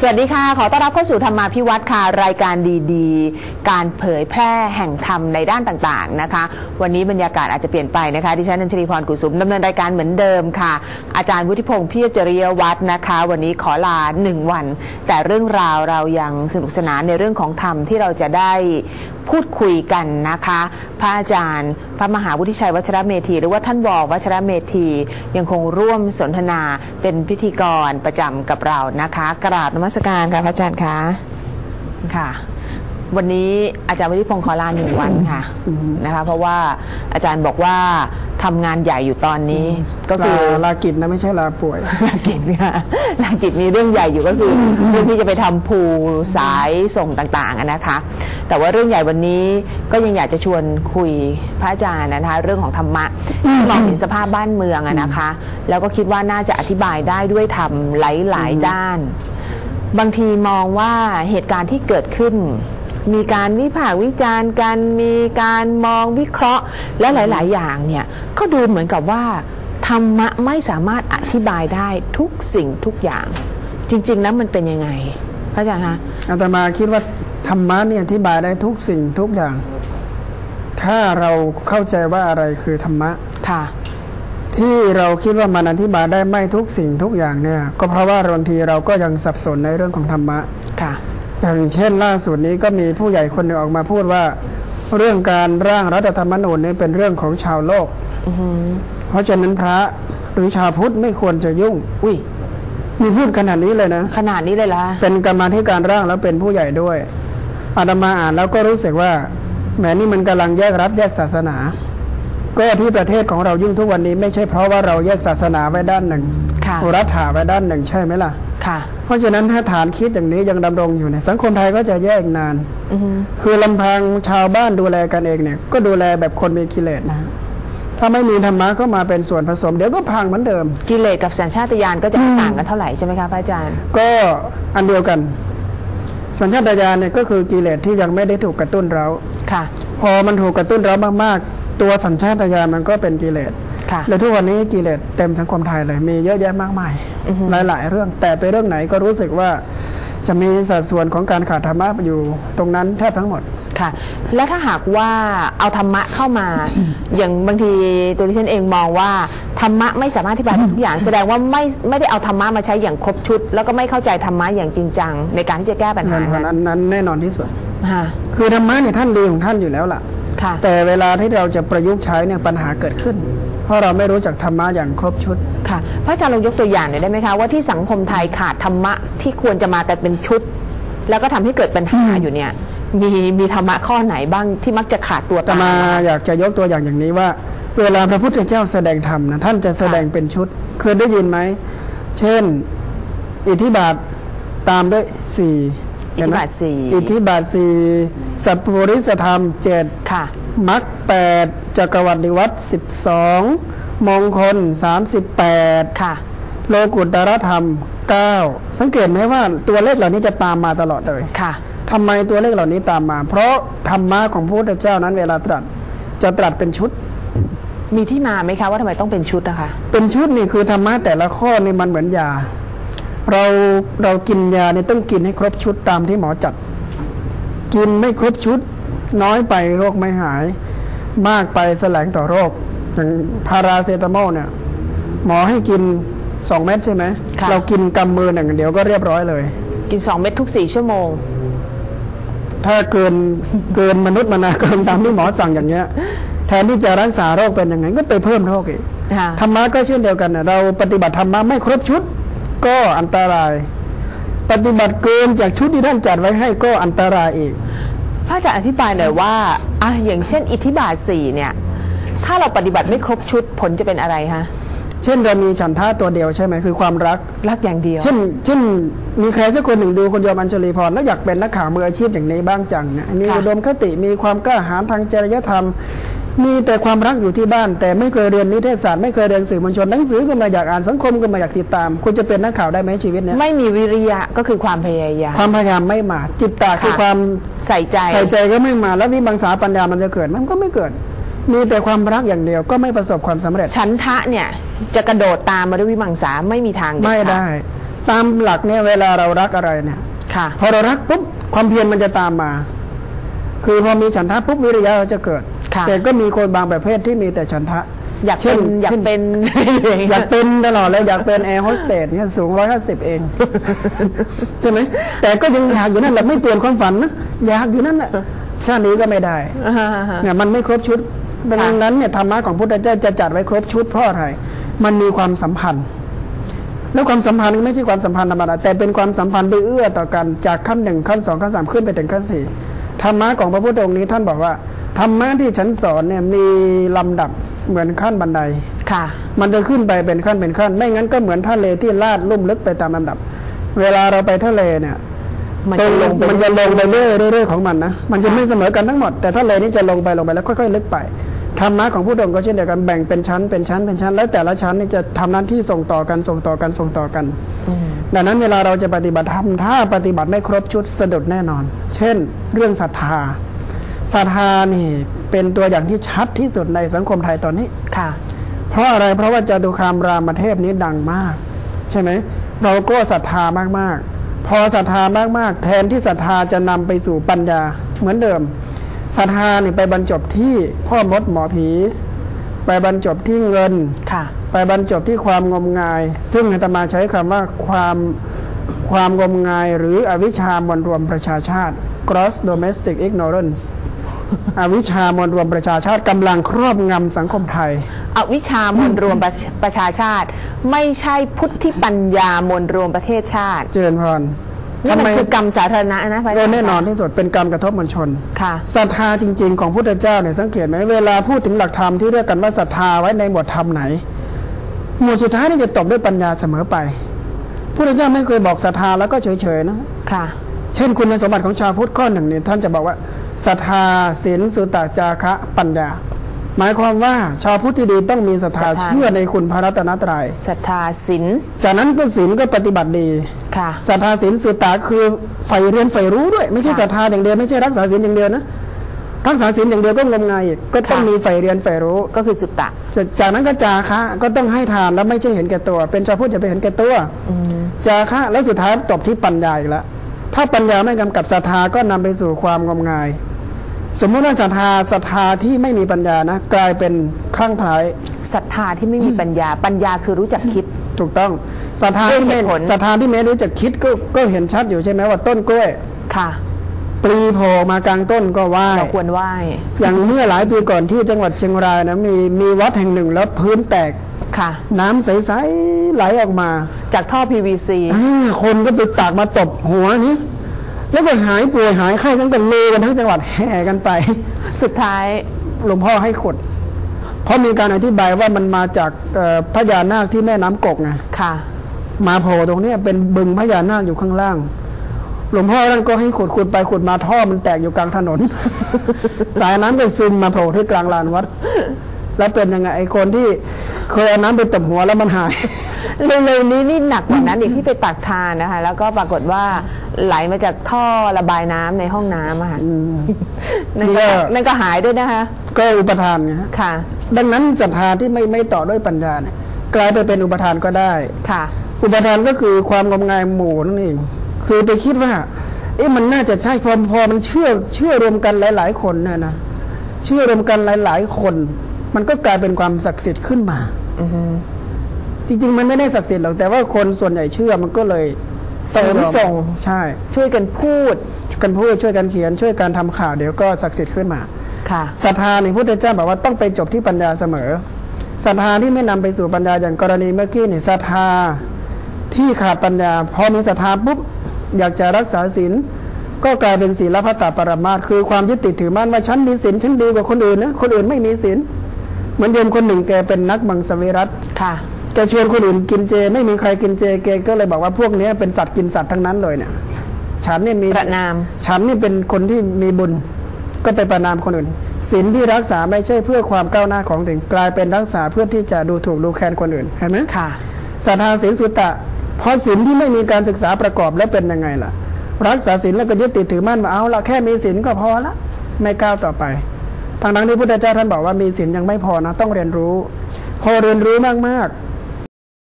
สวัสดีค่ะ ขอต้อนรับเข้าสู่ธรรมาพิวัตรค่ะ รายการดีๆ การเผยแพร่แห่งธรรมในด้านต่างๆนะคะ วันนี้บรรยากาศอาจจะเปลี่ยนไปนะคะ ดิฉันนันชรีพรกุสุมดำเนินรายการเหมือนเดิมค่ะ อาจารย์วุฒิพงศ์พี่จริยวัฒน์นะคะ วันนี้ขอลาหนึ่งวัน แต่เรื่องราวเรายังสนุกสนานในเรื่องของธรรมที่เราจะได้ พูดคุยกันนะคะ พระอาจารย์ พระมหาวุฒิชัยวัชรเมธี หรือว่าท่านวอวัชรเมธี ยังคงร่วมสนทนาเป็นพิธีกรประจำกับเรานะคะ กราบนมัสการค่ะพระอาจารย์คะค่ะ วันนี้อาจารย์วุฒิพงศ์ขอลาหนึ่งวันค่ะนะคะ เพราะว่าอาจารย์บอกว่าทำงานใหญ่อยู่ตอนนี้ ก็คือลาลากิจนะไม่ใช่ลาป่วยลากิจค่ะลากิจมีเรื่องใหญ่อยู่ก็คือเรื่องที่จะไปทำภูสายส่งต่างๆอะนะคะ แต่ว่าเรื่องใหญ่วันนี้ก็ยังอยากจะชวนคุยพระอาจารย์นะคะ เรื่องของธรรมะที่มองเห็นสภาพบ้านเมืองอะนะคะ แล้วก็คิดว่าน่าจะอธิบายได้ด้วยธรรมหลายๆด้าน บางทีมองว่าเหตุการณ์ที่เกิดขึ้น มีการวิพากษ์วิจารณ์กันมีการมองวิเคราะห์และหลาย ๆ อย่างเนี่ยก็ดูเหมือนกับว่าธรรมะไม่สามารถอธิบายได้ทุกสิ่งทุกอย่าง จริง ๆ แล้วมันเป็นยังไงพระอาจารย์คะอาตมาคิดว่าธรรมะเนี่ยอธิบายได้ทุกสิ่งทุกอย่าง ถ้าเราเข้าใจว่าอะไรคือธรรมะค่ะ ที่เราคิดว่ามันอธิบายได้ไม่ทุกสิ่งทุกอย่างเนี่ย ก็เพราะว่าบางทีเราก็ยังสับสนในเรื่องของธรรมะค่ะ อย่างเช่นล่าสุดนี้ก็มีผู้ใหญ่คนหนึ่งออกมาพูดว่า เรื่องการร่างรัฐธรรมนูญนี่เป็นเรื่องของชาวโลกอือหือเพราะฉะนั้นพระหรือชาวพุทธไม่ควรจะยุ่ง อุ้ยมีพูดขนาดนี้เลยนะ ขนาดนี้เลยเหรอคะเป็นกรรมาธิการร่างแล้วเป็นผู้ใหญ่ด้วย อาตมาอ่านแล้วก็รู้สึกว่าแหมนี่มันกำลังแยกรัฐแยกศาสนา ก็ที่ประเทศของเรายุ่งทุกวันนี้ไม่ใช่เพราะว่าเราแยกศาสนาไว้ด้านหนึ่งค่ะรัฐาไว้ด้านหนึ่งใช่ไหมล่ะค่ะ เพราะฉะนั้นถ้าฐานคิดอย่างนี้ยังดำรงอยู่เนี่ยสังคมไทยก็จะแยกนานอือหือคือลำพังชาวบ้านดูแลกันเองเนี่ย ก็ดูแลแบบคนมีกิเลสนะถ้าไม่มีธรรมะก็มาเป็นส่วนผสม เดี๋ยวก็พังเหมือนเดิม กิเลสกับสัญชาตญาณก็จะไม่ต่างกันเท่าไหร่ใช่ไหมคะพระอาจารย์ ก็อันเดียวกัน สัญชาตญาณเนี่ยก็คือกิเลสที่ยังไม่ได้ถูกกระตุ้นเราค่ะ พอมันถูกกระตุ้นเรามากๆ ตัวสัญชาตญาณมันก็เป็นกิเลส ค่ะ แล้วทุกวันนี้กิเลสเต็มสังคมไทยเลย มีเยอะแยะมากมาย หลาย ๆ เรื่องแต่ไปเรื่องไหนก็รู้สึกว่าจะมีสัดส่วนของการขาดธรรมะอยู่ตรงนั้นแทบทั้งหมดค่ะ และถ้าหากว่าเอาธรรมะเข้ามา อย่างบางทีตัวดิฉันเองมองว่าธรรมะไม่สามารถอธิบายได้ทุกอย่างแสดงว่าไม่ไม่ได้เอาธรรมะมาใช้อย่างครบชุด แล้วก็ไม่เข้าใจธรรมะอย่างจริงจังในการที่จะแก้ปัญหานั้นนั้นนั้นแน่นอนที่สุดค่ะคือธรรมะเนี่ยท่านดีของท่านอยู่แล้วล่ะค่ะแต่เวลาที่เราจะประยุกต์ใช้เนี่ยปัญหาเกิดขึ้น เพราะเราไม่รู้จักธรรมะอย่างครบชุด ค่ะ พระอาจารย์ลองยกตัวอย่างหน่อยได้ไหมคะว่าที่สังคมไทยขาดธรรมะที่ควรจะมาแต่เป็นชุด แล้วก็ทำให้เกิดปัญหาอยู่เนี่ย มีมีธรรมะข้อไหนบ้างที่มักจะขาดตัวแต่ตามมาอะคะอยากจะยกตัวอย่างอย่างนี้ว่า เวลาพระพุทธเจ้าแสดงธรรมนะท่านจะแสดงเป็นชุดเคยได้ยินไหมเช่น อิทธิบาทตามด้วยสี่อิทธิบาทสี่อิทธิบาทสี่สัพพุริสธรรมเจ็ดค่ะ มรรคแปดจักรวรรดิวัตรสิบสองมงคลสามสิบแปดค่ะ โลกุตรธรรมเก้าสังเกตไหมว่าตัวเลขเหล่านี้จะตามมาตลอดเลยค่ะทำไมตัวเลขเหล่านี้ตามมา เพราะธรรมะของพระพุทธเจ้านั้นเวลาตรัสจะตรัสเป็นชุด มีที่มาไหมคะว่าทำไมต้องเป็นชุดนะคะ เป็นชุดนี่คือธรรมะแต่ละข้อนี่มันเหมือนยา เราเรากินยาเนี่ยต้องกินให้ครบชุดตามที่หมอจัด กินไม่ครบชุด น้อยไปโรคไม่หาย มากไปแสลงต่อโรคอย่างพาราเซตามอลเนี่ย หมอให้กินสองเม็ดใช่ไหม ค่ะ เรากินกำมือหนึ่งเดียวก็เรียบร้อยเลย กินสองเม็ดทุกสี่ชั่วโมง ถ้าเกิน เกินมนุษย์มนาเกินตามที่หมอสั่งอย่างเงี้ย แทนที่จะรักษาโรคเป็นยังไงก็ไปเพิ่มโรคอีก ค่ะ ธรรมะก็เช่นเดียวกันนะเราปฏิบัติธรรมะไม่ครบชุด ก็อันตราย ปฏิบัติเกินจากชุดที่ท่านจัดไว้ให้ก็อันตรายอีก พระอาจารย์อธิบายหน่อยว่าอะอย่างเช่น อิทธิบาทสี่เนี่ย ถ้าเราปฏิบัติไม่ครบชุดผลจะเป็นอะไรฮะ เช่นเรามีฉันท่าตัวเดียวใช่ไหมคือความรัก รักอย่างเดียว เช่น เช่น มีใครสักคนหนึ่งดูคนโยมอัญชลีพรแล้วอยากเป็นนักข่าวมืออาชีพอย่างนี้บ้างจังเนี่ยมีค่ะ อุดมคติมีความกล้าหาญทางจริยธรรม มีแต่ความรักอยู่ที่บ้าน แต่ไม่เคยเรียนนิเทศศาสตร์ไม่เคยเรียนสื่อมวลชนหนังสือก็ไมาอยากอ่านสังคมก็ไมาอยากติดตาม คุณจะเป็นนักข่าวได้ไหมชีวิตเนี้ยไม่มีวิริยะก็คือความพยายามความพยายามไม่มาจิตตาคือค่ะความใส่ใจใส่ใจก็ไม่มาแล้ววิมังสาปัญญามันจะเกิดมันก็ไม่เกิด มีแต่ความรักอย่างเดียวก็ไม่ประสบความสำเร็จฉันทะเนี่ยจะกระโดดตามมาด้วยวิมังสาไม่มีทางเด็ดไม่ขาได้ ตามหลักเนี่ยเวลาเรารักอะไรเนี่ยค่ะพอเรารักปุ๊บความเพียรมันจะตามมา คือพอมีฉันทะปุ๊บวิริยะจะเกิดค่ะ แต่ก็มีคนบางประเภทที่มีแต่ฉันทะ อยากเช่เป็นนอยากเป็นอยากเป็นตลอดเลยอยากเป็นแอร์โฮสเตสเนี่ยสูงร้อยห้าสิบเอง ใช่ไหมแต่ก็ยังอยากอยู่นั่นแหละไม่เปลี่ยนความฝันนะอยากอยู่นั่นแหละชาตินี้ก็ไม่ได้เนี่ยมันไม่ครบชุดดังนั้นเนี่ยธรรมะของพุทธเจ้าจะจัดไว้ครบชุดเพราะอะไรมันมีความสัมพันธ์ แล้วความสัมพันธ์ไม่ใช่ความสัมพันธ์ธรรมดาแต่เป็นความสัมพันธ์ที่เอื้อต่อกันจากขั้นหนึ่งขั้นสองขั้นสามขึ้นไปถึงขั้นสี่ธรรมะของพระพุทธองค์นี้ท่านบอกว่า ธรรมะที่ฉันสอนเนี่ยมีลำดับเหมือนขั้นบันไดค่ะ มันจะขึ้นไปเป็นขั้นเป็นขั้น ไม่งั้นก็เหมือนทะเลที่ลาดลุ่มลึกไปตามลำดับ เวลาเราไปทะเลเนี่ยมันจะลงไปมันจะลงไปเรื่อยๆเรื่อยๆของมันนะมันจะไม่เสมอกันทั้งหมด แต่ทะเลนี่จะลงไปลงไปแล้วค่อยๆลึกไปธรรมะของผู้ดงก็เช่นเดียวกันแบ่งเป็นชั้นเป็นชั้นเป็นชั้น แล้วแต่ละชั้นนี่จะทำหน้าที่ส่งต่อกันส่งต่อกันส่งต่อกันดังนั้นเวลาเราจะปฏิบัติธรรมถ้าปฏิบัติไม่ครบชุดสะดุดแน่นอน เช่น เรื่องศรัทธา ศรัทธานี่เป็นตัวอย่างที่ชัดที่สุดในสังคมไทยตอนนี้ค่ะ เพราะอะไรเพราะว่าจตุคามรามเทพนี้ดังมาก ใช่ไหมเราก็ศรัทธามากๆ พอศรัทธามากๆ แทนที่ศรัทธาจะนำไปสู่ปัญญาเหมือนเดิมศรัทธานี่ไปบรรจบที่พ่อมดหมอผี ไปบรรจบที่เงินค่ะ ไปบรรจบที่ความงมงาย ซึ่งอาตมาใช้คำว่าความความงมงายหรืออวิชชามวลรวมประชาชาติ gross domestic ignorance อวิชชามวลรวมประชาชาติกำลังครอบงำสังคมไทย อวิชามวลรวมประประชาชาติ ไม่ใช่พุทธิปัญญามวลรวมประเทศชาติเจริญพรนี่มันคือกรรมสาธารณะนะพระอาก็จารย์แน่นอนที่สุดเป็นกรรมกระทบมวลชน ค่ะ ศรัทธาจริง ๆ ของพุทธเจ้าเนี่ยสังเกตไหมเวลาพูดถึงหลักธรรมที่เรียกกันว่าศรัทธาไว้ในหมวดธรรมไหน หมวดสุดท้ายนี่จะตบด้วยปัญญาเสมอไปพุทธเจ้าไม่เคยบอกศรัทธาแล้วก็เฉยๆนะค่ะ เช่นคุณสมบัติของชาวพุทธข้อหนึ่งเนี่ยท่านจะบอกว่า ศรัทธาศีลสุตตะจาคะปัญญา หมายความว่าชาวพุทธที่ดีต้องมีศรัทธาศรัทธาเชื่อในคุณพระรัตนตรัยศรัทธาศีลจากนั้นก็ศีลก็ปฏิบัติดีค่ะศรัทธาศีลสุตตะคือใฝ่เรียนใฝ่รู้ด้วย ไม่ใช่ค่ะศรัทธาอย่างเดียวไม่ใช่รักษาศีลอย่างเดียวนะรักษาศีลอย่างเดียวก็งมงายอีกก็ต้องค่ะมีใฝ่เรียนใฝ่รู้ก็คือสุตตะ จากนั้นก็จาคะก็ต้องให้ทานแล้วไม่ใช่เห็นแก่ตัว เป็นชาวพุทธอย่าไปเห็นแก่ตัวจาคะแล้วสุดท้ายจบที่ปัญญาอีกแล้ว ถ้าปัญญาไม่กำกับศรัทธาก็นำไปสู่ความงมงาย สมมติว่าศรัทธาศรัทธาที่ไม่มีปัญญานะ กลายเป็นคลั่งไคล้ศรัทธาที่ไม่มีปัญญา ปัญญาคือรู้จักคิด ถูกต้องศรัทธาที่ไม่ด้วยเหตุผลศรัทธาที่ไม่รู้จักคิดก็ก็เห็นชัดอยู่ใช่ไหมว่าต้นกล้วยค่ะปลีโผล่มากลางต้นก็ไหว้เราควรไหว้อย่างเมื่อหลายปีก่อนที่จังหวัดเชียงรายนะมีมีวัดแห่งหนึ่งแล้วพื้นแตก ค่ะ น้ำใสๆไหลออกมา จากท่อ PVC อ่าคนก็ไปตักมาตบหัวนี้ แล้วก็หายป่วยหายไข้ทั้งกันเลยกันทั้งจังหวัดแห่กันไป สุดท้ายหลวงพ่อให้ขด เพราะมีการอธิบายว่ามันมาจากเอ่อพญานาคที่แม่น้ำกกไงค่ะ มาโผล่ตรงเนี้ยเป็นบึงพญานาคอยู่ข้างล่างหลวงพ่อท่านก็ให้ขุดขุดไปขุดมาท่อมันแตกอยู่กลางถนน สายน้ำก็ซึมมาโผล่ที่กลางลานวัด แล้วเป็นยังไงไอ้คนที่ เคยเอาน้ำไปตบหัวแล้วมันหาย เร็วๆนี้นี่หนักกว่านั้นอีกที่ไปตักทานนะคะ แล้วก็ปรากฏว่าไหลมาจากท่อระบายน้ำในห้องน้ำอะค่ะนั่นนี่ก็ก็นั่นก็หายด้วยนะคะ ก็อุปทานไงฮะค่ะ ดังนั้นศรัทธาที่ไม่ไม่ต่อด้วยปัญญาเนี่ยกลายไปเป็นอุปทานก็ได้ ค่ะ อุปทานก็คือความงมงายหมู่นั่นเองคือไปคิดว่า เอ๊ะมันน่าจะใช่พอพอมันเชื่อเชื่อรวมกันหลาย ๆ คนเนี่ยนะเชื่อรวมกันหลาย ๆ คน มันก็กลายเป็นความศักดิ์สิทธิ์ขึ้นมาจริง ๆ มันไม่ได้ศักดิ์สิทธิ์หรอกแต่ว่าคนส่วนใหญ่เชื่อมันก็เลยเสริมต้องยอส่งใช่ ช่วยกันพูดช่วยกันพูดช่วยกันเขียน ช่วยกันทำข่าวเดี๋ยวก็ศักดิ์สิทธิ์ขึ้นมาค่ะศรัทธาในพุทธเจ้าบอกว่าต้องไปจบที่ปัญญาเสมอศรัทธาที่ไม่นำไปสู่ปัญญาอย่างกรณีเมื่อกี้นี่ศรัทธาที่ขาดปัญญาพอมีศรัทธาปุ๊บอยากจะรักษาศีลก็กลายเป็นศีลพัตตปรมาตถ์คือความยึดติดถือมั่นว่าฉันมีศีลฉันดีกว่าคนอื่นนะคนอื่นไม่มีศีล เหมือนโยมคนหนึ่งแกเป็นนักมังสวิรัตค่ะแกชวนคนอื่นกินเจ ไม่มีใครกินเจแกก็เลยบอกว่าพวกเนี้ยเป็นสัตว์กินสัตว์ทั้งนั้นเลยเนี่ย ฉันเนี่ยมีประนาม ฉันนี่เป็นคนที่มีบุญ ก็ไปประนามคนอื่นศีลที่รักษาไม่ใช่เพื่อความก้าวหน้าของถึงกลายเป็นรักษาเพื่อที่จะดูถูกดูแคลนคนอื่นเห็นไหมค่ะศรัทธาศีลสุตตะเพราะศีลที่ไม่มีการศึกษาประกอบแล้วเป็นยังไงล่ะ รักษาศีลแล้วก็ยึดติดถือมั่นว่าเอาละแค่มีศีลก็พอละ ไม่ก้าวต่อไป ทางนั้นที่พุทธเจ้าท่านบอกว่ามีศีลยังไม่พอนะต้องเรียนรู้ พอเรียนรู้มาก